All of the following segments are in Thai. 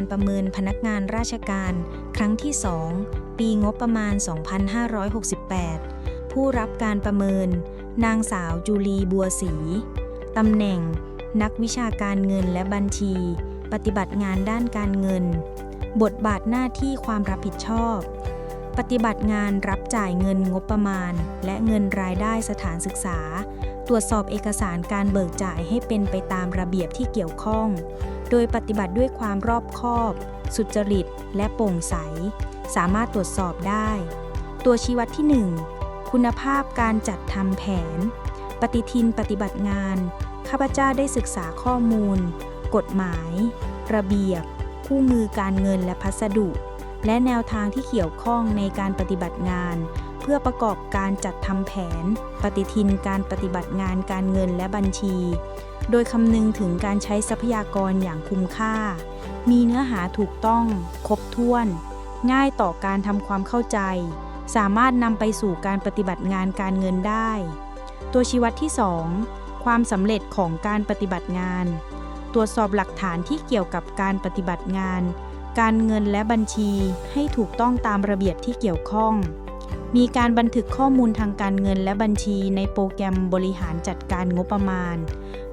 การประเมินพนักงานราชการ ครั้งที่ 2 ปีงบประมาณ 2568 ผู้รับการประเมิน นางสาวจูลีบัวศรีตำแหน่ง นักวิชาการเงินและบัญชี ปฏิบัติงานด้านการเงิน บทบาทหน้าที่ความรับผิดชอบ ปฏิบัติงานรับจ่ายเงินงบประมาณ และเงินรายได้สถานศึกษา ตรวจสอบเอกสารการเบิกจ่ายให้เป็นไปตามระเบียบที่เกี่ยวข้อง โดยปฏิบัติด้วยความรอบคอบ สุจริต และโปร่งใส สามารถตรวจสอบได้ ตัวชี้วัดที่ 1 คุณภาพการจัดทำแผน ปฏิทินปฏิบัติงาน ข้าพเจ้าได้ศึกษาข้อมูล กฎหมาย ระเบียบ คู่มือการเงินและพัสดุ และแนวทางที่เกี่ยวข้องในการปฏิบัติงาน เพื่อประกอบการจัดทำแผน ปฏิทินการปฏิบัติงานการเงินและบัญชี โดยคำนึงถึงการใช้ทรัพยากรอย่างคุ้มค่า มีเนื้อหาถูกต้อง ครบถ้วน ง่ายต่อการทำความเข้าใจ สามารถนำไปสู่การปฏิบัติงานการเงินได้ ตัวชี้วัดที่ 2 ความสำเร็จของการปฏิบัติงาน ตรวจสอบหลักฐานที่เกี่ยวกับการปฏิบัติงาน การเงินและบัญชีให้ถูกต้องตามระเบียบที่เกี่ยวข้อง มีการบันทึกข้อมูลทางการเงินและบัญชีในโปรแกรมบริหารจัดการงบประมาณ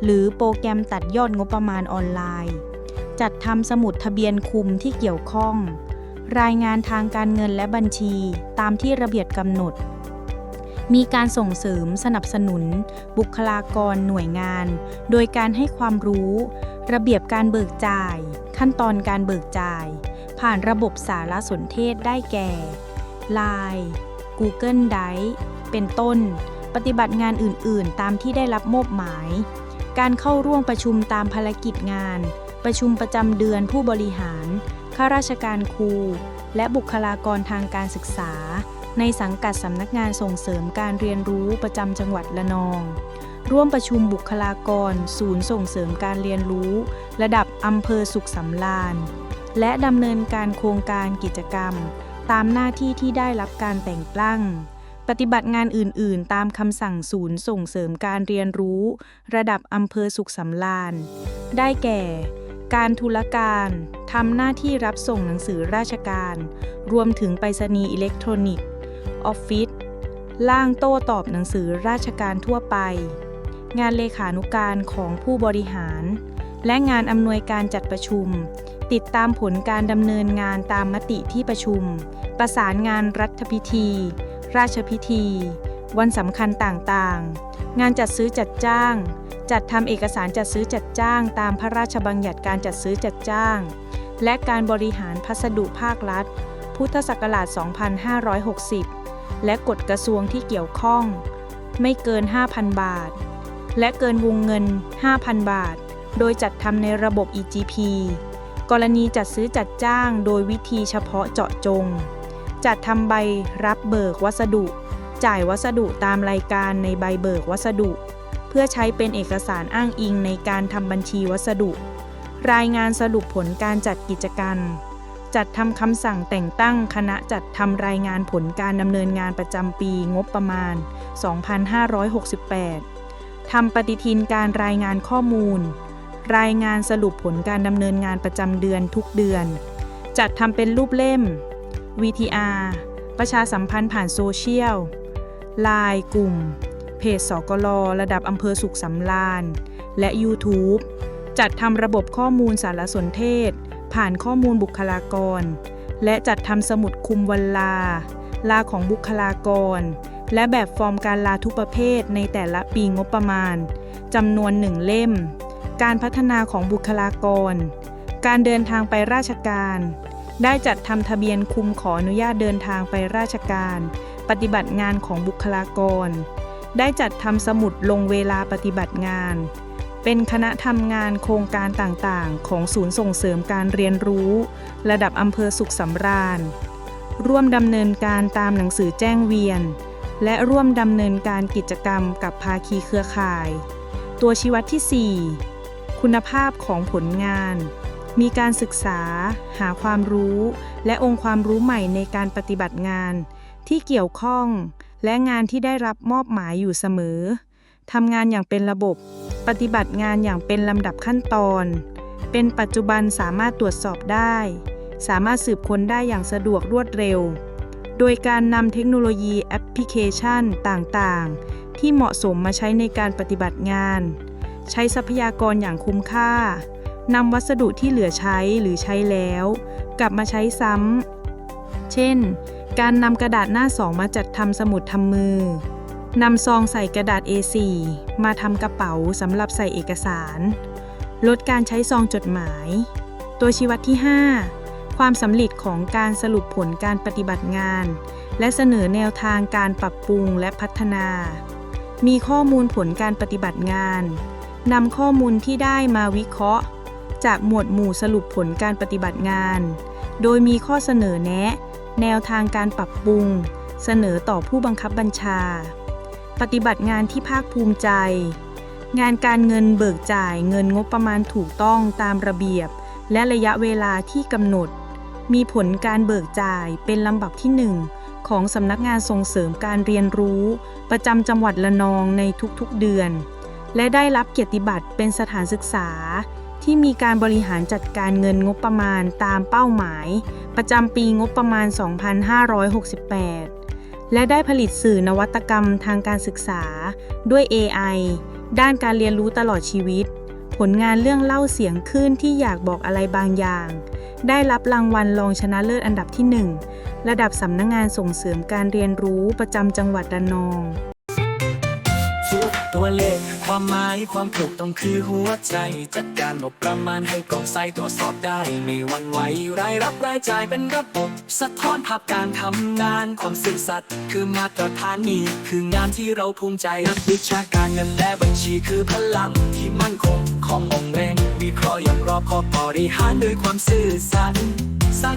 หรือโปรแกรมตัดยอดงบประมาณออนไลน์ จัดทำสมุดทะเบียนคุมที่เกี่ยวข้อง รายงานทางการเงินและบัญชีตามที่ระเบียบกำหนด มีการส่งเสริมสนับสนุน บุคลากรหน่วยงาน โดยการให้ความรู้ ระเบียบการเบิกจ่าย ขั้นตอนการเบิกจ่าย ผ่านระบบสารสนเทศได้แก่ Line Google Drive เป็นต้น ปฏิบัติงานอื่น ๆ ตามที่ได้รับมอบหมาย การเข้าร่วมประชุมตามภารกิจงาน ประชุมประจำเดือนผู้บริหาร ข้าราชการครู และบุคลากรทางการศึกษา ในสังกัดสำนักงานส่งเสริมการเรียนรู้ประจำจังหวัดระนอง ร่วมประชุมบุคลากร ศูนย์ส่งเสริมการเรียนรู้ ระดับอำเภอสุขสำราญ และดำเนินการโครงการกิจกรรม ตามหน้าที่ที่ได้รับการแต่งตั้ง ปฏิบัติงานอื่น ๆ ตามคำสั่งศูนย์ส่งเสริมการเรียนรู้ ระดับอำเภอสุขสำราญ ได้แก่ การทุลการทำหน้าที่รับส่งหนังสือราชการ รวมถึงไปรษณีย์อิเล็กทรอนิกส์ ออฟฟิศล่างโต้ตอบหนังสือราชการทั่วไป งานเลขานุการของผู้บริหาร และงานอำนวยการจัดประชุม ติดตามผลการดำเนินงานตามมติที่ประชุม ประสานงานรัฐพิธี ราชพิธี วันสำคัญต่างๆ งานจัดซื้อจัดจ้าง จัดทำเอกสารจัดซื้อจัดจ้าง ตามพระราชบัญญัติการจัดซื้อจัดจ้าง และการบริหารพัสดุภาครัฐ พุทธศักราช 2560 และกฎกระทรวงที่เกี่ยวข้อง ไม่เกิน 5,000 บาท และเกินวงเงิน 5,000 บาท โดยจัดทำในระบบ EGP กรณีจัดซื้อจัดจ้างโดยวิธีเฉพาะเจาะจง จัดทำใบรับเบิกวัสดุ จ่ายวัสดุตามรายการในใบเบิกวัสดุ เพื่อใช้เป็นเอกสารอ้างอิงในการทำบัญชีวัสดุ รายงานสรุปผลการจัดกิจกรรม จัดทำคำสั่งแต่งตั้งคณะจัดทำรายงานผลการดำเนินงานประจำปีงบประมาณ 2568ทำปฏิทินการรายงานข้อมูล รายงานสรุปผลการดำเนินงานประจำเดือนทุกเดือน จัดทำเป็นรูปเล่ม VTR ประชาสัมพันธ์ผ่านโซเชียลไลน์กลุ่ม เพจสกลระดับอำเภอสุขสำราญ และ YouTube จัดทำระบบข้อมูลสารสนเทศ ผ่านข้อมูลบุคลากร และจัดทำสมุดคุมวันลา ลาของบุคลากร และแบบฟอร์มการลาทุกประเภทในแต่ละปีงบประมาณจำนวนหนึ่งเล่ม การพัฒนาของบุคลากร การเดินทางไปราชการ ได้จัดทำทะเบียนคุมขออนุญาตเดินทางไปราชการ ปฏิบัติงานของบุคลากร ได้จัดทำสมุดลงเวลาปฏิบัติงาน เป็นคณะทำงานโครงการต่างๆ ของศูนย์ส่งเสริมการเรียนรู้ ระดับอำเภอสุขสำราญ ร่วมดำเนินการตามหนังสือแจ้งเวียน และร่วมดำเนินการกิจกรรมกับภาคีเครือข่าย ตัวชี้วัดที่ 4 คุณภาพของผลงาน มีการศึกษา หาความรู้ และองค์ความรู้ใหม่ในการปฏิบัติงาน ที่เกี่ยวข้อง และงานที่ได้รับมอบหมายอยู่เสมอทำงานอย่างเป็นระบบ ปฏิบัติงานอย่างเป็นลำดับขั้นตอน เป็นปัจจุบันสามารถตรวจสอบได้ สามารถสืบค้นได้อย่างสะดวกรวดเร็ว โดยการนำเทคโนโลยีแอปพลิเคชันต่างๆ ที่เหมาะสมมาใช้ในการปฏิบัติงาน ใช้ทรัพยากรอย่างคุ้มค่านำวัสดุที่เหลือใช้หรือใช้แล้ว กลับมาใช้ซ้ำ เช่น การนำกระดาษหน้าสองมาจัดทำสมุดทำมือนำซองใส่กระดาษ A4 มาทำกระเป๋าสำหรับใส่เอกสาร ลดการใช้ซองจดหมาย ตัวชี้วัดที่ 5 ความสำเร็จของการสรุปผลการปฏิบัติงาน และเสนอแนวทางการปรับปรุงและพัฒนา มีข้อมูลผลการปฏิบัติงาน นำข้อมูลที่ได้มาวิเคราะห์ จากหมวดหมู่สรุปผลการปฏิบัติงาน โดยมีข้อเสนอแนะ แนวทางการปรับปรุง เสนอต่อผู้บังคับบัญชา ปฏิบัติงานที่ภาคภูมิใจ งานการเงินเบิกจ่ายเงินงบประมาณถูกต้องตามระเบียบ และระยะเวลาที่กำหนด มีผลการเบิกจ่ายเป็นลำดับที่ 1 ของสำนักงานส่งเสริมการเรียนรู้ ประจำจังหวัดละนองในทุกๆเดือน และได้รับเกียรติบัตรเป็นสถานศึกษา ที่มีการบริหารจัดการเงินงบประมาณตามเป้าหมาย ประจำปีงบประมาณ 2568 และได้ผลิตสื่อนวัตกรรมทางการศึกษา ด้วย AI ด้านการเรียนรู้ตลอดชีวิต ผลงานเรื่องเล่าเสียงคลื่นที่อยากบอกอะไรบางอย่าง ได้รับรางวัลรองชนะเลิศอันดับที่ 1 ระดับสำนักงงานส่งเสริมการเรียนรู้ประจำจังหวัดระนอง ตัวเลข ความหมายความถูกต้องคือหัวใจ จัดการงบประมาณให้โปร่งใสตรวจสอบได้ ไม่วันไหวรายรับรายจ่ายเป็นระบบ สะท้อนภาพการทำงานความซื่อสัตย์คือมาตรฐานนี้ คืองานที่เราภูมิใจนักวิชาการเงินและบัญชีคือพลังที่มั่นคงขององค์เรงวิเคราะห์อย่างรอบคอบบริหารด้วยความซื่อสัตย์